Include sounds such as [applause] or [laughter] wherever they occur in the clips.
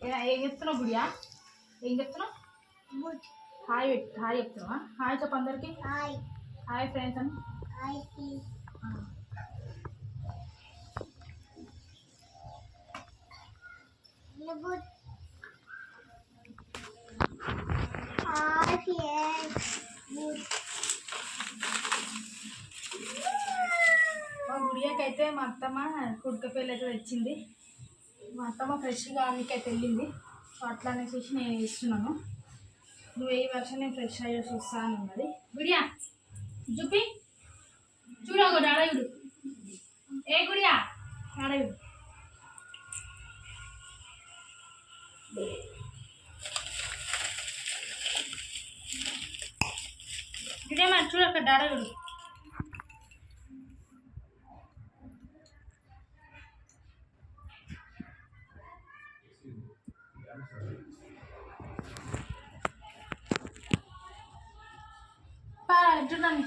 ఏం చెప్తున్నావు గుడియా? ఏం చెప్తున్నావు? హాయ్ హాయ్ చెప్తున్నావా? హాయ్ చెప్పు అందరికి. హాయ్. హాయ్ ఫ్రెండ్స్ అని మా గుడియాకి అయితే మా అత్తమ్మ కుడకపల్లి అయితే తెచ్చింది. మా అత్తమ్మ ఫ్రెష్గా అందుకే వెళ్ళింది సో అట్లా అనేసి నేను ఇస్తున్నాను నువ్వు ఏ వర్షం నేను ఫ్రెష్ అయ్యేసి వస్తాను ఉన్నది గుడియా చూపి చూడు ఒకటి అడగుడు ఏ గుడియా అడగుడు గుడియా మరి చూడు అక్కడ అడగుడు చూడండి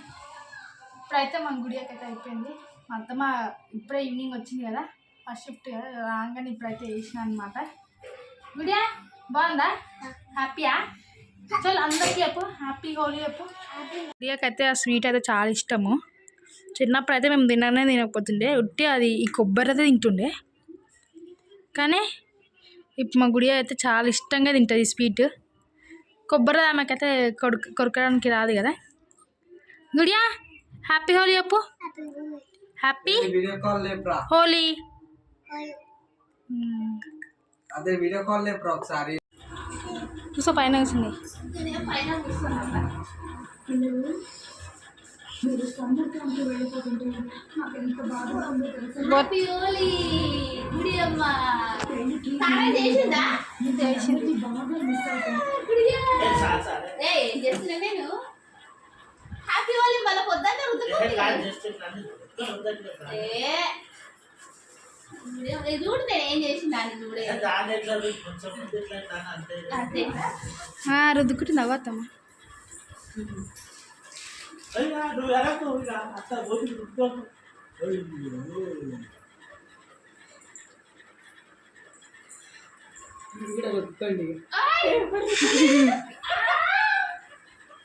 ఇప్పుడైతే మన గుడికి అయితే అయిపోయింది. మా అత్తమ్మ ఇప్పుడే ఈవినింగ్ వచ్చింది కదా ఫస్ట్ షిఫ్ట్ కదా రాగానే ఇప్పుడైతే వేసిన అనమాట గుడియా? బాగుందా? హ్యాపీయా? చల్ అందరికీ చెప్పు హ్యాపీ హోలీ చెప్పు. గుడియాకి అయితే ఆ స్వీట్ అయితే చాలా ఇష్టము. చిన్నప్పుడు అయితే మేము తిననే తినకపోతుండే ఉట్టి అది ఈ కొబ్బరి అయితే తింటుండే. కానీ ఇప్పుడు మా గుడి అయితే చాలా ఇష్టంగా తింటుంది స్వీట్. కొబ్బరి ఆమెకైతే కొడుకు కొరకడానికి రాదు కదా. గుడియా? హ్యాపీ హోలీ చెప్పు. హ్యాపీ హ్యాపీ వీడియో కాల్ లేపురా. హోలీ అదే వీడియో కాల్ లేపురా ఒకసారి. చూసా పైన వచ్చింది హ్యాపీ హోలీ గుడి అమ్మ. స్నానం చేసిందా గుడియా ఏ ఏం చేస్తున్నా నేను హ్యాపీ హోలీ మళ్ళీ పొద్దున్న రుద్దుకుంది ఏ [laughs] ఇది చూడు నేను ఏం చేసిందా అని చూడే అంతే రుద్దుకుంటుంది అవ్వత్తమ్మ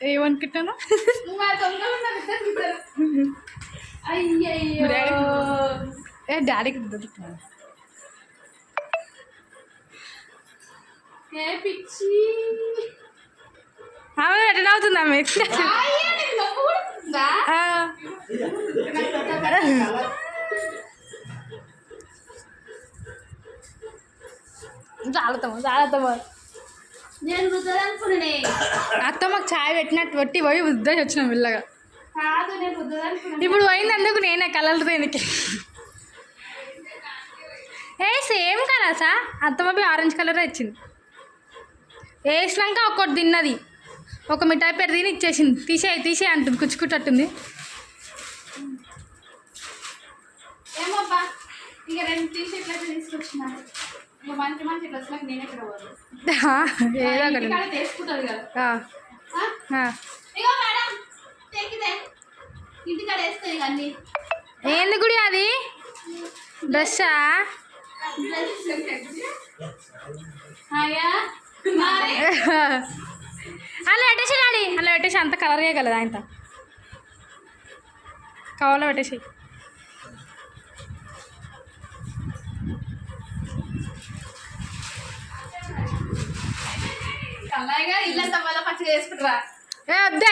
ఏమనుకుంటాను ఏ డాడీకి పిచ్చి. ఆమె ఎట్లా అవుతుంది ఆమె. అయ్యో, నీకు నొప్పి కూడా రుద్దదనుకున్నానే అత్తమ్మకు ఛాయ్ పెట్టినట్టు పెట్టి పోయి ఉద్దేశం వచ్చిన మెల్లగా. రుద్దదనుకున్నాను ఇప్పుడు పోయింది అందుకు నేనే కలర్ దేనికి? ఏ సేమ్ కదా సా? అత్తమ్మ ఆరెంజ్ కలరే ఇచ్చింది. వేసినాక ఒక్కటి తిన్నది. ఒక మిఠాయి పేరు తిని ఇచ్చేసింది. తీసేయి తీసేయి అంటుంది కుచ్చుకుంటట్టుంది ఏమబ్బా ఇక రెండు టీ షర్ట్లు మంచి మంచి డ్రెస్లకు నేను ఎక్కడ పోదు. ఏదో ఒకటి కదా. ఇగో మేడం ఇంటికాడ వేస్తుంది అన్ని. ఏంది గుడి అది? డ్రెస్సా? అలా పెట్టేసి అలా పెట్టేసి అంత కలర్ చేయగలదు ఆయన కవర్లో పెట్టేసి అమ్మాయిగా ఇల్లంతా మళ్ళీ పచ్చిగా చేసుకుంటారా? ఏ వద్దే.